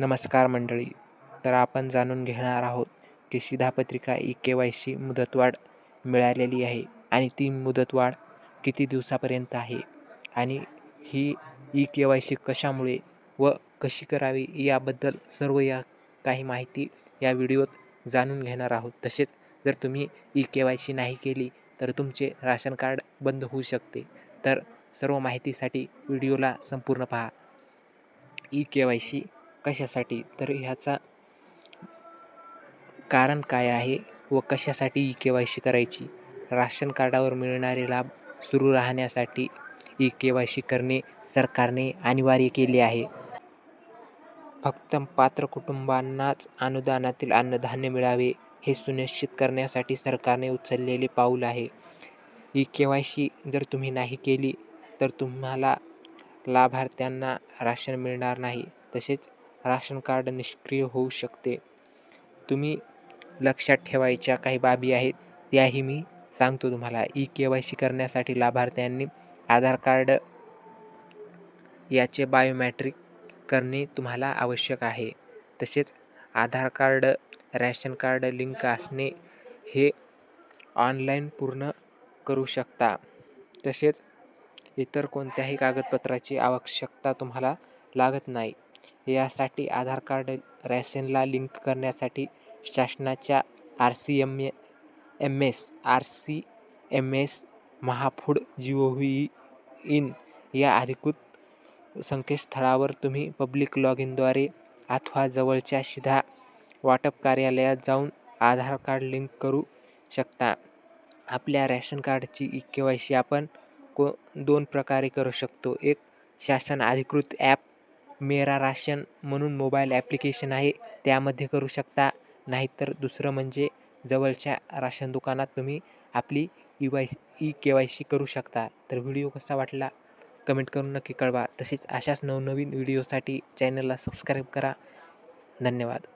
नमस्कार मंडळी. तर आपण जाणून घेणार आहोत की शिधापत्रिका ई के वाय सी मुदतवाढ मिळालेली आहे आणि ती मुदतवाढ किती दिवसापर्यंत आहे आणि ही ई के वाय सी कशामुळे व कशी करावी याबद्दल सर्व या काही माहिती या व्हिडिओत जाणून घेणार आहोत. तसेच जर तुम्ही ई के वाय सी नाही केली तर तुमचे राशन कार्ड बंद होऊ शकते. तर सर्व माहितीसाठी व्हिडिओला संपूर्ण पहा. ई के वाय सी कशासाठी? तर ह्याचा कारण काय आहे व कशासाठी ई के वाय सी करायची? राशन कार्डावर मिळणारे लाभ सुरू राहण्यासाठी ई के वाय सी करणे सरकारने अनिवार्य केले आहे. फक्त पात्र कुटुंबांनाच अनुदानातील अन्नधान्य मिळावे हे सुनिश्चित करण्यासाठी सरकारने उचललेले पाऊल आहे. ई के वाय सी जर तुम्ही नाही केली तर तुम्हाला लाभार्थ्यांना राशन मिळणार नाही. तसेच राशन कार्ड निष्क्रिय होऊ शकते. तुम्ही लक्षात ठेवायच्या काही बाबी आहेत त्याही मी सांगतो तुम्हाला. ई के वाय सी करण्यासाठी लाभार्थ्यांनी आधार कार्ड याचे बायोमॅट्रिक करणे तुम्हाला आवश्यक आहे. तसेच Aadhaar card ration card link असणे हे ऑनलाईन पूर्ण करू शकता. तसेच इतर कोणत्याही कागदपत्राची आवश्यकता तुम्हाला लागत नाही. यासाठी आधार कार्ड रॅशनला लिंक करण्यासाठी शासनाच्या R C M A M S R C M S Mahafood G O V in या अधिकृत संकेतस्थळावर तुम्ही पब्लिक लॉग इनद्वारे अथवा जवळच्या शिधा वाटप कार्यालयात जाऊन आधार कार्ड लिंक करू शकता. आपल्या रॅशन कार्डची ई के वाय सी आपण को दोन प्रकारे करू शकतो. एक शासन अधिकृत ॲप मेरा राशन म्हणून मोबाईल ॲप्लिकेशन आहे त्यामध्ये करू शकता. नाहीतर दुसरं म्हणजे जवळच्या राशन दुकानात तुम्ही आपली E Y E K Y C करू शकता. तर व्हिडिओ कसा वाटला? कमेंट करून नक्की कळवा. तसेच अशाच नवनवीन व्हिडिओसाठी चॅनलला सबस्क्राईब करा. धन्यवाद.